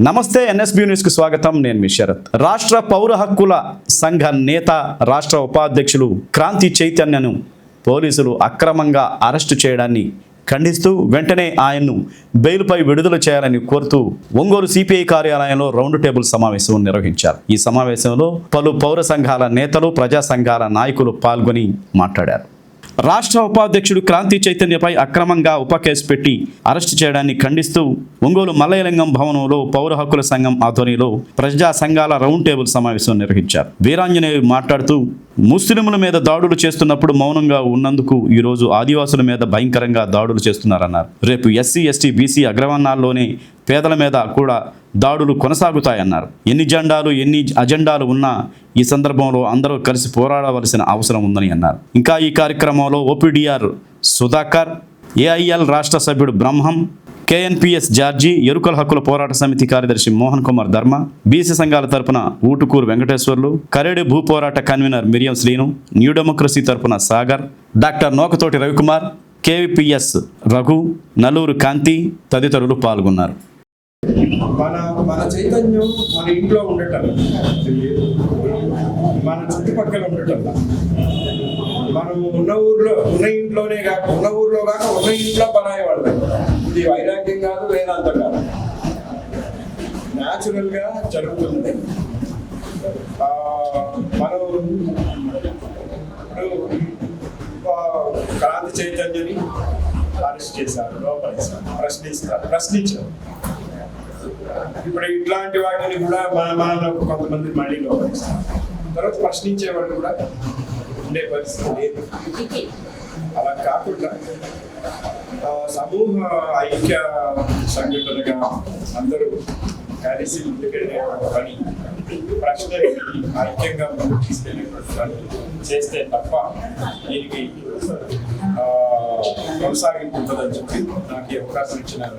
నమస్తే ఎన్ఎస్బి న్యూస్కి స్వాగతం. నేను మీ శరత్. రాష్ట్ర పౌర హక్కుల సంఘ నేత రాష్ట్ర ఉపాధ్యక్షులు క్రాంతి చైతన్యను పోలీసులు అక్రమంగా అరెస్టు చేయడాన్ని ఖండిస్తూ వెంటనే ఆయన్ను బెయిల్పై విడుదల చేయాలని కోరుతూ ఒంగోలు సిపిఐ కార్యాలయంలో రౌండ్ టేబుల్ సమావేశం నిర్వహించారు. ఈ సమావేశంలో పలు పౌర సంఘాల నేతలు ప్రజా సంఘాల నాయకులు పాల్గొని మాట్లాడారు. రాష్ట్ర ఉపాధ్యక్షుడు క్రాంతి చైతన్యపై అక్రమంగా ఉప కేసు పెట్టి అరెస్టు చేయడాన్ని ఖండిస్తూ ఒంగోలు మల్లయలింగం భవనంలో పౌర హక్కుల సంఘం ఆధ్వర్యంలో ప్రజా సంఘాల రౌండ్ టేబుల్ సమావేశం నిర్వహించారు. వీరాంజనేయులు మాట్లాడుతూ ముస్లింల మీద దాడులు చేస్తున్నప్పుడు మౌనంగా ఉన్నందుకు ఈరోజు ఆదివాసుల మీద భయంకరంగా దాడులు చేస్తున్నారన్నారు. రేపు ఎస్సీ ఎస్టీ బీసీ అగ్రవర్ణాల్లోనే పేదల మీద కూడా దాడులు కొనసాగుతాయన్నారు. ఎన్ని జెండాలు ఎన్ని అజెండాలు ఉన్నా ఈ సందర్భంలో అందరూ కలిసి పోరాడవలసిన అవసరం ఉందని అన్నారు. ఇంకా ఈ కార్యక్రమంలో ఓపీడీఆర్ సుధాకర్ ఏఐఎల్ రాష్ట్ర సభ్యుడు బ్రహ్మం కేఎన్పిఎస్ జార్జి ఎరుకల హక్కుల పోరాట సమితి కార్యదర్శి మోహన్ కుమార్ ధర్మ బీసీ సంఘాల తరపున ఊటుకూరు వెంకటేశ్వర్లు కరేడు భూ పోరాట convener Miriyam Srinu new democracy తరపున సాగర్ డాక్టర్ నోకతోటి రవికుమార్ కేవీపీఎస్ రఘు నల్లూరు కాంతి తదితరులు పాల్గొన్నారు. మన మన చైతన్యం మన ఇంట్లో ఉండటం. మన చుట్టుపక్కల ఉండటం. మనం ఉన్న ఊర్లో ఉన్న ఇంట్లోనే కాక ఉన్న ఊర్లో కాక ఉన్న ఇంట్లో పరాయి ఇది వైరాగ్యం కాదు వేదాంతం కాదు. న్యాచురల్గా జరుగుతుంది మనం ఇప్పుడు క్రాంతి చైతన్యని అరెస్ట్ చేశారు లోపలేశారు ప్రశ్నిస్తారు ప్రశ్నించారు. ఇప్పుడు ఇట్లాంటి వాటిని కూడా మన మనలో కొంతమంది మళ్ళీ లోపలిస్తారు తర్వాత ప్రశ్నించే వాళ్ళు కూడా ఉండే పరిస్థితి లేదు. అలా కాకుండా సమూహ ఐక్య సంఘటనగా అందరూ కలిసి ముందుకెళ్ళే పని ప్రశ్నని ఐక్యంగా ముందుకు తీసుకెళ్ళేటువంటి పని చేస్తే తప్ప దీనికి ఆ, కొనసాగింపు ఉంటుందని చెప్పి నాకు అవకాశం ఇచ్చినారు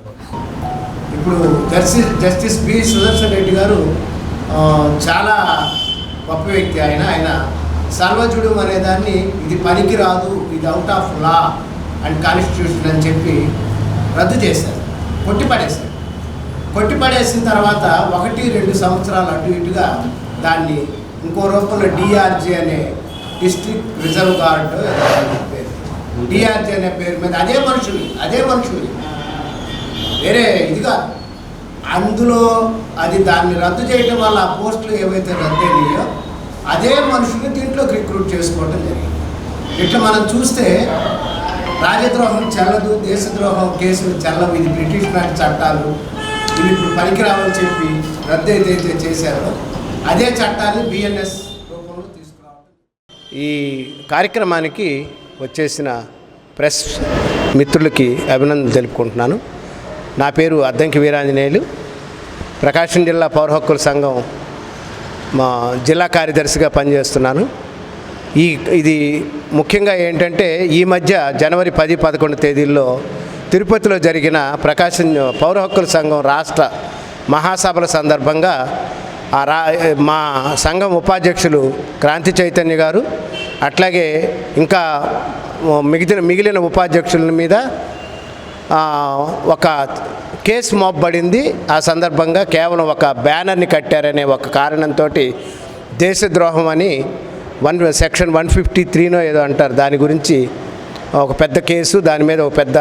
ఇప్పుడు justice justice B Sudarshan Reddy గారు చాలా గొప్ప వ్యక్తి ఆయన. ఆయన సర్వజుడు అనే దాన్ని ఇది పనికి రాదు ఇది out of law and constitution అని చెప్పి రద్దు చేశారు. కొట్టిపడేశారు. కొట్టిపడేసిన తర్వాత ఒకటి రెండు సంవత్సరాలు అటు ఇటుగా దాన్ని ఇంకో రూపంలో డిఆర్జీ అనే డిస్ట్రిక్ట్ రిజర్వ్ గార్డ్ పేరు. డిఆర్జీ అనే పేరు మీద అదే మనుషులు అదే మనుషులు. వేరే ఇది కాదు. అందులో అది దాన్ని రద్దు చేయడం వల్ల ఆ పోస్టులు ఏవైతే రద్దు అయినాయో అదే మనుషులు దీంట్లోకి రిక్రూట్ చేసుకోవడం జరిగింది. ఇట్లా మనం చూస్తే రాజద్రోహం చెల్లదు దేశద్రోహం కేసులు చెల్లవు ఇది బ్రిటిష్ నాటి చట్టాలు ఇవి ఇప్పుడు పనికిరావని చెప్పి రద్దు ఏదైతే చేశారో అదే చట్టాన్ని బిఎన్ఎస్ రూపంలో తీసుకురావడం ఈ కార్యక్రమానికి వచ్చేసిన ప్రెస్ మిత్రులకి అభినందన తెలుపుకుంటున్నాను. నా పేరు అద్దంకి వీరాంజనేయులు. ప్రకాశం జిల్లా పౌర హక్కుల సంఘం మా జిల్లా కార్యదర్శిగా పనిచేస్తున్నాను. ఈ ఇది ముఖ్యంగా ఏంటంటే ఈ మధ్య జనవరి పది పదకొండు తేదీల్లో తిరుపతిలో జరిగిన ప్రకాశం పౌర హక్కుల సంఘం రాష్ట్ర మహాసభల సందర్భంగా ఆ రా మా సంఘం ఉపాధ్యక్షులు క్రాంతి చైతన్య గారు అట్లాగే ఇంకా మిగిలిన మిగిలిన ఉపాధ్యక్షుల మీద ఒక కేసు మోపబడింది. ఆ సందర్భంగా కేవలం ఒక బ్యానర్ని కట్టారనే ఒక కారణంతో దేశద్రోహం అని వన్ సెక్షన్ వన్ ఫిఫ్టీ త్రీనో ఏదో అంటారు. దాని గురించి ఒక పెద్ద కేసు దాని మీద ఒక పెద్ద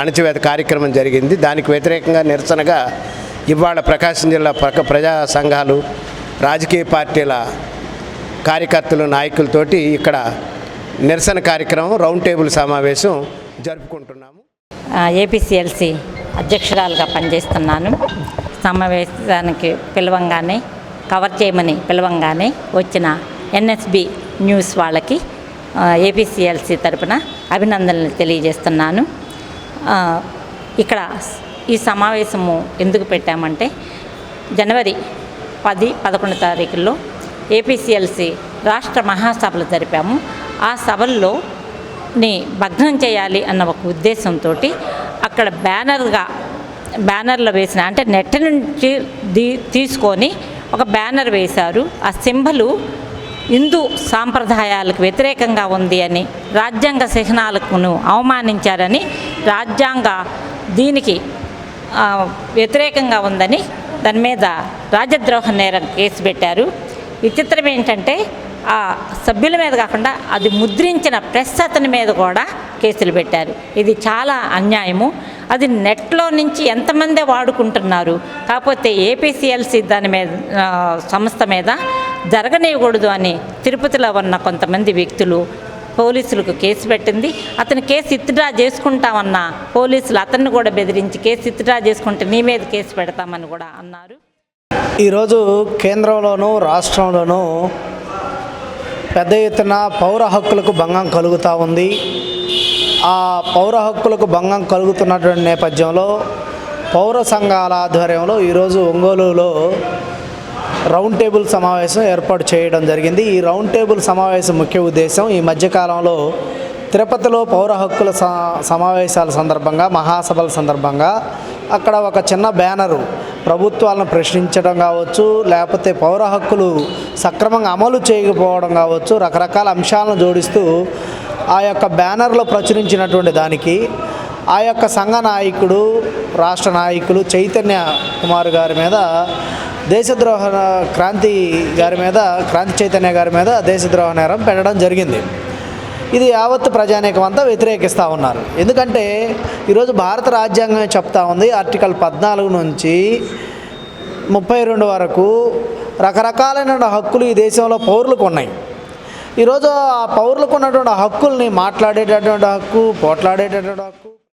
అణచివేత కార్యక్రమం జరిగింది. దానికి వ్యతిరేకంగా నిరసనగా ఇవాళ ప్రకాశం జిల్లా ప్రక ప్రజా సంఘాలు రాజకీయ పార్టీల కార్యకర్తలు నాయకులతోటి ఇక్కడ నిరసన కార్యక్రమం రౌండ్ టేబుల్ సమావేశం జరుపుకుంటున్నాము. ఏపీసీఎల్సి అధ్యక్షురాలుగా పనిచేస్తున్నాను. సమావేశానికి పిలవంగానే కవర్ చేయమని పిలవంగానే వచ్చిన ఎన్ఎస్బి న్యూస్ వాళ్ళకి ఏపీసీఎల్సి తరపున అభినందనలు తెలియజేస్తున్నాను. ఇక్కడ ఈ సమావేశము ఎందుకు పెట్టామంటే జనవరి పది పదకొండు తారీఖుల్లో ఏపీసీఎల్సి రాష్ట్ర మహాసభలు జరిపాము. ఆ సభల్లో ని భగ్నం చేయాలి అన్న ఒక ఉద్దేశంతో అక్కడ బ్యానర్గా బ్యానర్లో వేసిన అంటే నెట్ నుంచి తీసుకొని ఒక బ్యానర్ వేశారు. ఆ సింబలు హిందూ సాంప్రదాయాలకు వ్యతిరేకంగా ఉంది అని రాజ్యాంగ చిహ్నాలకును అవమానించారని రాజ్యాంగ దీనికి వ్యతిరేకంగా ఉందని దాని మీద రాజద్రోహ నేరం కేసు పెట్టారు. విచిత్రం ఏంటంటే ఆ సభ్యుల మీద కాకుండా అది ముద్రించిన ప్రెస్ అతని మీద కూడా కేసులు పెట్టారు. ఇది చాలా అన్యాయము. అది నెట్లో నుంచి ఎంతమందే వాడుకుంటున్నారు. కాకపోతే ఏపీసీఎల్సీ దాని మీద సంస్థ మీద జరగనివ్వకూడదు అని తిరుపతిలో ఉన్న కొంతమంది వ్యక్తులు పోలీసులకు కేసు పెట్టింది. అతను కేసు ఇత్డ్రా చేసుకుంటామన్న పోలీసులు అతన్ని కూడా బెదిరించి కేసు ఇత్డ్రా చేసుకుంటే నీ మీద కేసు పెడతామని కూడా అన్నారు. ఈరోజు కేంద్రంలోనూ రాష్ట్రంలోనూ పెద్ద ఎత్తున పౌర హక్కులకు భంగం కలుగుతూ ఉంది. ఆ పౌర హక్కులకు భంగం కలుగుతున్నటువంటి నేపథ్యంలో పౌర సంఘాల ఆధ్వర్యంలో ఈరోజు ఒంగోలులో రౌండ్ టేబుల్ సమావేశం ఏర్పాటు చేయడం జరిగింది. ఈ రౌండ్ టేబుల్ సమావేశం ముఖ్య ఉద్దేశం ఈ మధ్యకాలంలో తిరుపతిలో పౌర హక్కుల స- సమావేశాల సందర్భంగా మహాసభల సందర్భంగా అక్కడ ఒక చిన్న బ్యానరు ప్రభుత్వాలను ప్రశ్నించడం కావచ్చు లేకపోతే పౌర హక్కులు సక్రమంగా అమలు చేయకపోవడం కావచ్చు రకరకాల అంశాలను జోడిస్తూ ఆ యొక్క బ్యానర్లో ప్రచురించినటువంటి దానికి ఆ యొక్క సంఘ నాయకుడు రాష్ట్ర నాయకులు చైతన్య కుమార్ గారి మీద దేశద్రోహ క్రాంతి గారి మీద క్రాంతి చైతన్య గారి మీద దేశద్రోహ నేరం పెట్టడం జరిగింది. ఇది యావత్ ప్రజానేకం అంతా వ్యతిరేకిస్తూ ఉన్నారు. ఎందుకంటే ఈరోజు భారత రాజ్యాంగం చెప్తా ఉంది ఆర్టికల్ పద్నాలుగు నుంచి ముప్పై రెండు వరకు రకరకాలైన హక్కులు ఈ దేశంలో పౌరులకు ఉన్నాయి. ఈరోజు ఆ పౌరులకు ఉన్నటువంటి హక్కుల్ని మాట్లాడేటటువంటి హక్కు పోట్లాడేటటువంటి హక్కు